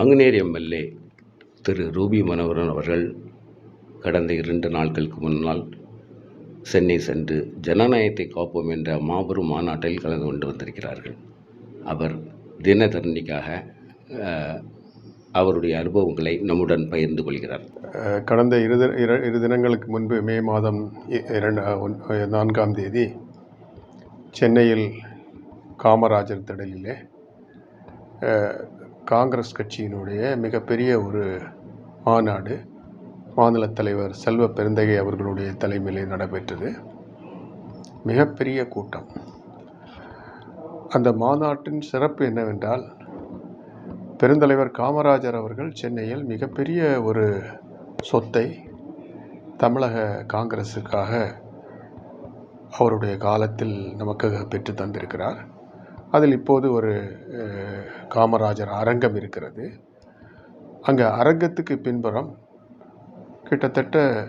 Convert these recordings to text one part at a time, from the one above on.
நாங்குநேர் MLA Thiru Ruby Manoharan அவர்கள் கடந்த இரண்டு நாட்களுக்கு முன்னால் சென்னை சென்று ஜனநாயகத்தை காப்போம் என்ற மாபெரும் மாநாட்டில் கலந்து கொண்டு வந்திருக்கிறார்கள். அவர் தினதரணிக்காக அவருடைய அனுபவங்களை நம்முடன் பகிர்ந்து கொள்கிறார். கடந்த இரு தி- இரு தினங்களுக்கு முன்பு மே மாதம் இ- இரண்டு நான்காம் தேதி சென்னையில் காமராஜர் திடலிலே காங்கிரஸ் கட்சியினுடைய மிகப்பெரிய ஒரு மாநாடு மாநில தலைவர் செல்வ பெருந்தகை அவர்களுடைய தலைமையிலே நடைபெற்றது. மிகப்பெரிய கூட்டம். அந்த மாநாட்டின் சிறப்பு என்னவென்றால் பெருந்தலைவர் காமராஜர் அவர்கள் சென்னையில் மிகப்பெரிய ஒரு சொத்தை தமிழக காங்கிரஸுக்காக அவருடைய காலத்தில் நமக்கு பெற்று தந்திருக்கிறார். அதில் இப்போது ஒரு காமராஜர் அரங்கம் இருக்கிறது. அங்கே அரங்கத்துக்கு பின்புறம் கிட்டத்தட்ட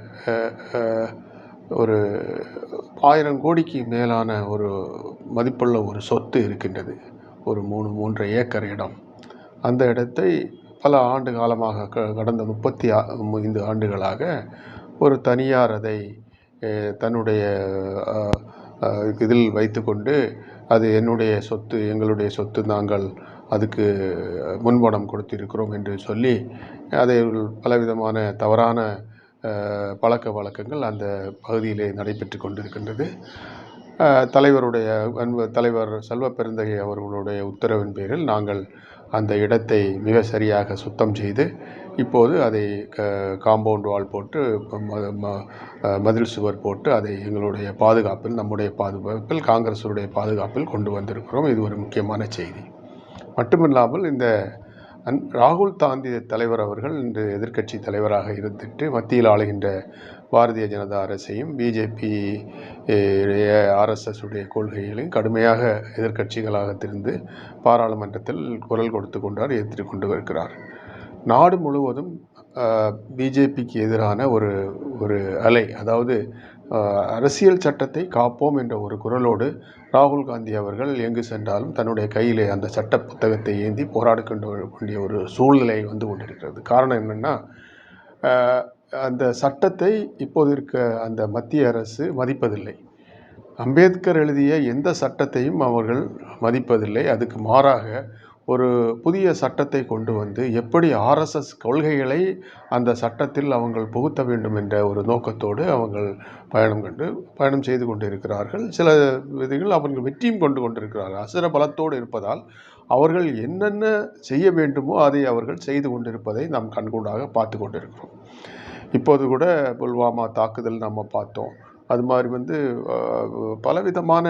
ஒரு ஆயிரம் கோடிக்கு மேலான ஒரு மதிப்புள்ள ஒரு சொத்து இருக்கின்றது. ஒரு மூணு மூன்று ஏக்கர் இடம். அந்த இடத்தை பல ஆண்டு காலமாக க- கடந்த முப்பத்தி ஐந்து ஆண்டுகளாக ஒரு தனியார் அதை தன்னுடைய இதில் வைத்துக்கொண்டு அது என்னுடைய சொத்து எங்களுடைய சொத்து நாங்கள் அதுக்கு முன்பணம் கொடுத்திருக்கிறோம் என்று சொல்லி அதை பலவிதமான தவறான பழக்க வழக்கங்கள் அந்த பகுதியிலே நடைபெற்று கொண்டிருக்கின்றது. தலைவருடைய அன்பு தலைவர் செல்வ பெருந்தகை அவர்களுடைய உத்தரவின் பேரில் நாங்கள் அந்த இடத்தை மிக சரியாக சுத்தம் செய்து இப்போது அதை க காம்பவுண்ட் வால் போட்டு ம- ம- மதில் சுவர் போட்டு அதை எங்களுடைய பாதுகாப்பில் நம்முடைய பாதுகாப்பில் காங்கிரஸுடைய பாதுகாப்பில் கொண்டு வந்திருக்கிறோம். இது ஒரு முக்கியமான செய்தி. மட்டுமில்லாமல் இந்த அன் ராகுல் காந்தி தலைவர் அவர்கள் இன்று எதிர்க்கட்சி தலைவராக இருந்துட்டு மத்தியில் ஆளுகின்ற பாரதிய ஜனதா அரசையும் பிஜேபி ஆர்எஸ்எஸ் உடைய கொள்கைகளையும் கடுமையாக எதிர்க்கட்சிகளாக திருந்து பாராளுமன்றத்தில் குரல் கொடுத்து கொண்டார் எதிர்த்து கொண்டு வருகிறார். நாடு முழுவதும் பிஜேபிக்கு எதிரான ஒரு ஒரு அலை அதாவது அரசியல் சட்டத்தை காப்போம் என்ற ஒரு குரலோடு ராகுல் காந்தி அவர்கள் எங்கு சென்றாலும் தன்னுடைய கையிலே அந்த சட்ட புத்தகத்தை ஏந்தி போராடி வேண்டிய ஒரு சூழ்நிலை வந்து கொண்டிருக்கிறது. காரணம் என்னென்னா அந்த சட்டத்தை இப்போது இருக்க அந்த மத்திய அரசு மதிப்பதில்லை. அம்பேத்கர் எழுதிய எந்த சட்டத்தையும் அவர்கள் மதிப்பதில்லை. அதுக்கு மாறாக ஒரு புதிய சட்டத்தை கொண்டு வந்து எப்படி ஆர்எஸ்எஸ் கொள்கைகளை அந்த சட்டத்தில் அவங்கள் புகுத்த வேண்டும் என்ற ஒரு நோக்கத்தோடு அவங்கள் பயணம் கண்டு பயணம் செய்து கொண்டிருக்கிறார்கள். சில விதிகள் அவர்கள் வெற்றியும் கொண்டு கொண்டிருக்கிறார்கள். அசுர பலத்தோடு இருப்பதால் அவர்கள் என்னென்ன செய்ய வேண்டுமோ அதை அவர்கள் செய்து கொண்டிருப்பதை நாம் கண்கூடாக பார்த்து கொண்டிருக்கிறோம். இப்போது கூட புல்வாமா தாக்குதல் நம்ம பார்த்தோம். அது மாதிரி வந்து பலவிதமான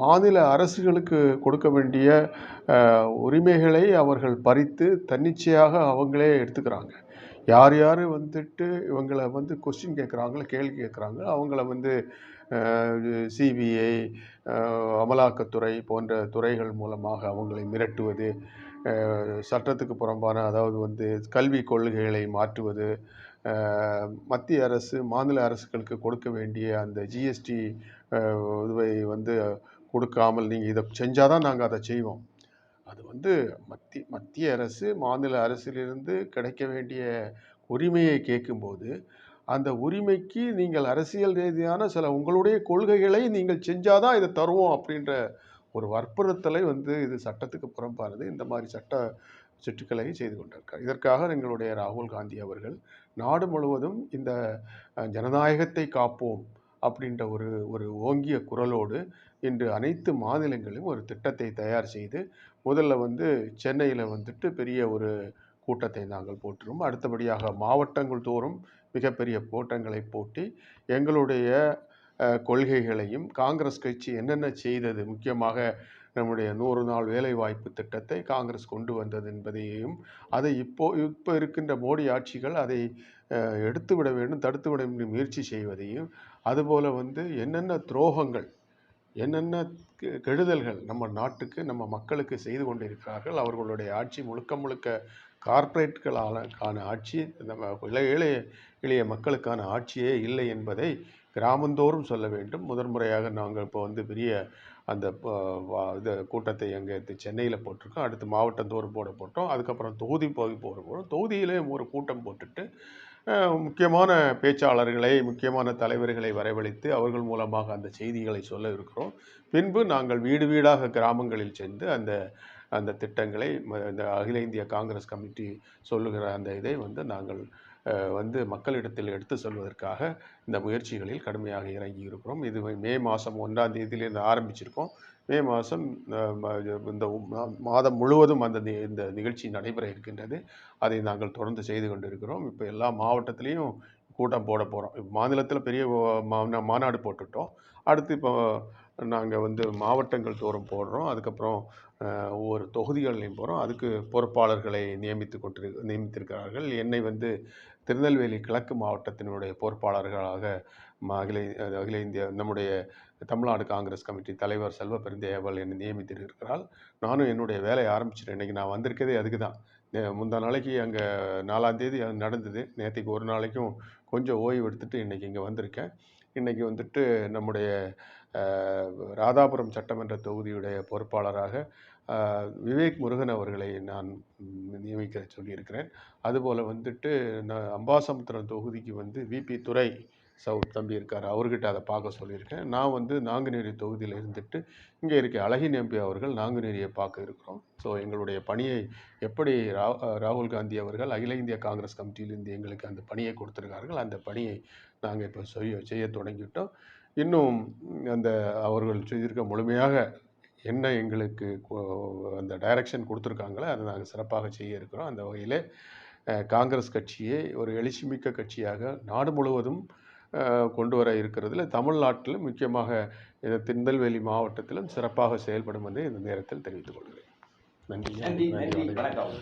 மாநில அரசுகளுக்கு கொடுக்க வேண்டிய உரிமைகளை அவர்கள் பறித்து தன்னிச்சையாக அவங்களே எடுத்துக்கிறாங்க. யார் யார் வந்துட்டு இவங்களை வந்து கொஸ்டின் கேட்குறாங்களோ கேள்வி கேட்குறாங்க அவங்கள வந்து சிபிஐ அமலாக்கத்துறை போன்ற துறைகள் மூலமாக அவங்களை மிரட்டுவது சட்டத்துக்கு புறம்பான அதாவது வந்து கல்வி கொள்கைகளை மாற்றுவது மத்திய அரசு மாநில அரசுகளுக்கு கொடுக்க வேண்டிய அந்த ஜிஎஸ்டி இதுவை வந்து கொடுக்காமல் நீங்கள் இதை செஞ்சால் தான் நாங்கள் அதை செய்வோம். அது வந்து மத்தி மத்திய அரசு மாநில அரசிலிருந்து கிடைக்க வேண்டிய உரிமையை கேட்கும்போது அந்த உரிமைக்கு நீங்கள் அரசியல் ரீதியான சில உங்களுடைய கொள்கைகளை நீங்கள் செஞ்சாதான் இதை தருவோம் அப்படின்ற ஒரு வற்புறுத்தலை வந்து இது சட்டத்துக்கு புறம்பானது. இந்த மாதிரி சட்ட சிட்டுக்களை செய்து கொண்டிருக்கார் இதற்காக எங்களுடைய ராகுல் காந்தி அவர்கள் நாடு முழுவதும் இந்த ஜனநாயகத்தை காப்போம். அப்படின்ற ஒரு ஒரு ஓங்கிய குரலோடு இன்று அனைத்து மாநிலங்களிலும் ஒரு திட்டத்தை தயார் செய்து முதல்ல வந்து சென்னையில் வந்துட்டு பெரிய ஒரு கூட்டத்தை நாங்கள் போட்டுரும் அடுத்தபடியாக மாவட்டங்கள் தோறும் மிகப்பெரிய கூட்டங்களை போட்டி எங்களுடைய கொள்கைகளையும் காங்கிரஸ் கட்சி என்னென்ன செய்தது முக்கியமாக நம்முடைய நூறு நாள் வேலைவாய்ப்பு திட்டத்தை காங்கிரஸ் கொண்டு வந்தது என்பதையும் அதை இப்போ இப்போ இருக்கின்ற மோடி ஆட்சிகள் அதை எடுத்துவிட எடுத்து விட வேண்டும் தடுத்துவிட வேண்டும் முயற்சி செய்வதையும் அதுபோல் வந்து என்னென்ன துரோகங்கள் என்னென்ன கெ- கெடுதல்கள் நம்ம நாட்டுக்கு நம்ம மக்களுக்கு செய்து கொண்டிருக்கிறார்கள் அவர்களுடைய ஆட்சி முழுக்க முழுக்க கார்ப்பரேட்டுகளான ஆட்சி நம்ம இளைய எளிய இளைய மக்களுக்கான ஆட்சியே இல்லை என்பதை கிராமந்தோறும் சொல்ல வேண்டும். முதன்முறையாக நாங்கள் இப்போ வந்து பெரிய அந்த இது கூட்டத்தை எங்கே சென்னையில் போட்டிருக்கோம். அடுத்து மாவட்டந்தோறும் போட போட்டோம். அதுக்கப்புறம் தொகுதி போய் போட போகிறோம் தொகுதியிலே ஒரு கூட்டம் போட்டுட்டு முக்கியமான பேச்சாளர்களை முக்கியமான தலைவர்களை வரவழைத்து அவர்கள் மூலமாக அந்த செய்திகளை சொல்ல இருக்கிறோம். பின்பு நாங்கள் வீடு வீடாக கிராமங்களில் சென்று அந்த அந்த திட்டங்களை ம- இந்த அகில இந்திய காங்கிரஸ் கமிட்டி சொல்லுகிற அந்த இதை வந்து நாங்கள் வந்து மக்களிடத்தில் எடுத்து சொல்வதற்காக இந்த முயற்சிகளில் கடுமையாக இறங்கி இருக்கிறோம். இது மே மாதம் ஒன்றாம் தேதியிலிருந்து ஆரம்பிச்சிருக்கோம். மே மாதம் இந்த மாதம் முழுவதும் அந்த இந்த நிகழ்ச்சி நடைபெற இருக்கின்றது. அதை நாங்கள் தொடர்ந்து செய்து கொண்டிருக்கிறோம். இப்போ எல்லா மாவட்டத்திலையும் கூட்டம் போட போகிறோம் மாநிலத்தில் பெரிய மா- மாநாடு போட்டுட்டோம். அடுத்து இப்போ நாங்கள் வந்து மாவட்டங்கள் தோறும் போடுறோம். அதுக்கப்புறம் ஒவ்வொரு தொகுதிகள்லையும் போகிறோம் அதுக்கு பொறுப்பாளர்களை நியமித்து கொண்டிரு நியமித்திருக்கிறார்கள். என்னை வந்து திருநெல்வேலி கிழக்கு மாவட்டத்தினுடைய பொறுப்பாளர்களாக அகில அகில இந்திய நம்முடைய தமிழ்நாடு காங்கிரஸ் கமிட்டி தலைவர் செல்வ பெருந்தேவல் என்னை நியமித்திருக்கிறாள் நானும் என்னுடைய வேலையை ஆரம்பிச்சிட்டேன். இன்றைக்கி நான் வந்திருக்கதே அதுக்கு தான் முந்தா நாளைக்கு அங்கே நாலாம் தேதி அது நடந்தது. நேற்றுக்கு ஒரு நாளைக்கும் கொஞ்சம் ஓய்வு எடுத்துகிட்டு இன்றைக்கி இங்கே வந்திருக்கேன். இன்றைக்கி வந்துட்டு நம்முடைய ராதாபுரம் சட்டமன்ற தொகுதியுடைய பொறுப்பாளராக விவேக் முருகன் அவர்களை நான் நியமிக்க சொல்லியிருக்கிறேன். அதுபோல் வந்துட்டு நான் அம்பாசமுத்திரம் தொகுதிக்கு வந்து விபி துறை சவுத் தம்பி இருக்கார் அவர்கிட்ட அதை பார்க்க சொல்லியிருக்கேன். நான் வந்து நாங்குநேரி தொகுதியில் இருந்துட்டு இங்கே இருக்க அழகின் எம்பி அவர்கள் நாங்குநேரியை பார்க்க இருக்கிறோம். ஸோ எங்களுடைய பணியை எப்படி ரா ராகுல் காந்தி அவர்கள் அகில இந்திய காங்கிரஸ் கமிட்டியிலிருந்து எங்களுக்கு அந்த பணியை கொடுத்துருக்கார்கள் அந்த பணியை நாங்கள் இப்போ செய்ய செய்ய தொடங்கிவிட்டோம். இன்னும் அந்த அவர்கள் செய்திருக்க முழுமையாக என்ன எங்களுக்கு அந்த டைரக்ஷன் கொடுத்துருக்காங்களோ அதை நாங்கள் சிறப்பாக செய்ய இருக்கிறோம். அந்த வகையில் காங்கிரஸ் கட்சியை ஒரு எழுச்சிமிக்க கட்சியாக நாடு முழுவதும் கொண்டு வர இருக்கிறதுல தமிழ்நாட்டிலும் முக்கியமாக இந்த திருநெல்வேலி மாவட்டத்திலும் சிறப்பாக செயல்படும் என்று இந்த நேரத்தில் தெரிவித்துக் கொள்கிறேன். நன்றி. நன்றி. வணக்கம்.